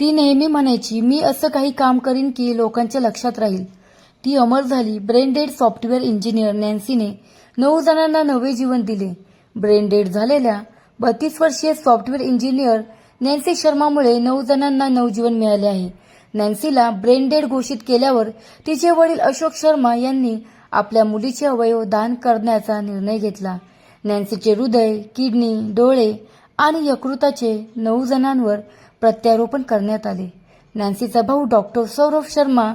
ती नेहमी म्हणायची मी असं काही काम करीन की लोकांच्या लक्षात राहील. ती अमर झाली. ब्रेनडेड सॉफ्टवेअर इंजिनियर नॅन्सीने नऊ जणांना नवे जीवन दिले. ब्रेनडेड झालेल्या बत्तीस वर्षीय सॉफ्टवेअर इंजिनियर नॅन्सी शर्मामुळे नऊ जणांना नवजीवन मिळाले आहे. नॅन्सीला ब्रेनडेड घोषित केल्यावर तिचे वडील अशोक शर्मा यांनी आपल्या मुलीचे अवयव दान करण्याचा निर्णय घेतला. नॅन्सीचे हृदय किडनी डोळे आणि यकृताचे नऊ जणांवर प्रत्यारोपण करण्यात आले. नॅन्सीचा भाऊ डॉक्टर सौरभ शर्मा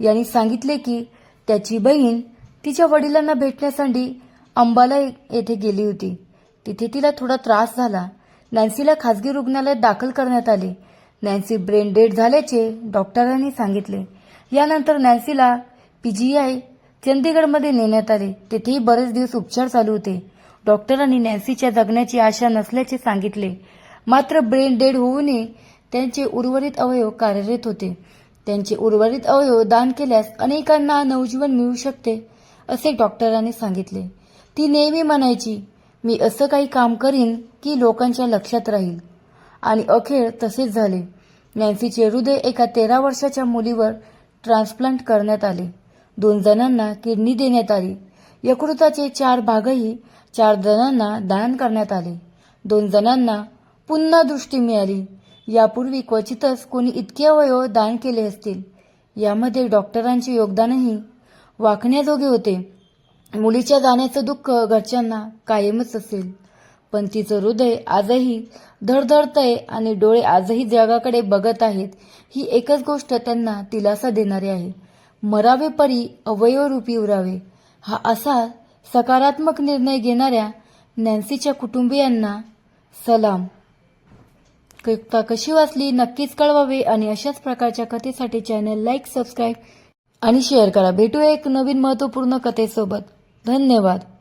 यांनी सांगितले की त्याची बहीण तिच्या वडिलांना भेटण्यासाठी अंबाला येथे गेली होती. तिथे तिला थोडा त्रास झाला. नॅन्सीला खासगी रुग्णालयात दाखल करण्यात आले. नॅन्सी ब्रेन डेड झाल्याचे डॉक्टरांनी सांगितले. यानंतर नॅन्सीला पीजीआय चंदीगडमध्ये नेण्यात आले. तेथेही बरेच दिवस उपचार चालू होते. डॉक्टरांनी नॅन्सीच्या जगण्याची आशा नसल्याचे सांगितले. मात्र ब्रेन डेड होऊनही त्यांचे उर्वरित अवयव कार्यरत होते. त्यांचे उर्वरित अवयव दान केल्यास अनेकांना नवजीवन मिळू शकते असे डॉक्टरांनी सांगितले. ती नेहमी म्हणायची मी असं काही काम करीन की लोकांच्या लक्षात राहील. आणि अखेर तसेच झाले. नॅन्सीचे हृदय एका तेरा वर्षाच्या मुलीवर ट्रान्सप्लांट करण्यात आले. दोन जणांना किडनी देण्यात आली. यकृताचे चार भागही चार जणांना दान करण्यात आले. दोन जणांना पुन्हा दृष्टी मिळाली. यापूर्वी क्वचितच कोणी इतके अवयव दान केले असतील. यामध्ये डॉक्टरांचे योगदानही वाखण्याजोगे होते. मुलीच्या जाण्याचं दुःख घरच्यांना कायमच असेल. पण तिचं हृदय आजही धडधडतंय आणि डोळे आजही जगाकडे बघत आहेत ही एकच गोष्ट त्यांना दिलासा देणारी आहे. मरावे परी अवयवरूपी उरावे. हा असा सकारात्मक निर्णय घेणाऱ्या नॅन्सीच्या कुटुंबियांना सलाम. कविता कशी वाचली नक्कीच कळवावे आणि अशाच प्रकारच्या कथेसाठी चॅनल लाईक सबस्क्राईब आणि शेअर करा. भेटूया एक नवीन महत्त्वपूर्ण कथेसोबत. धन्यवाद.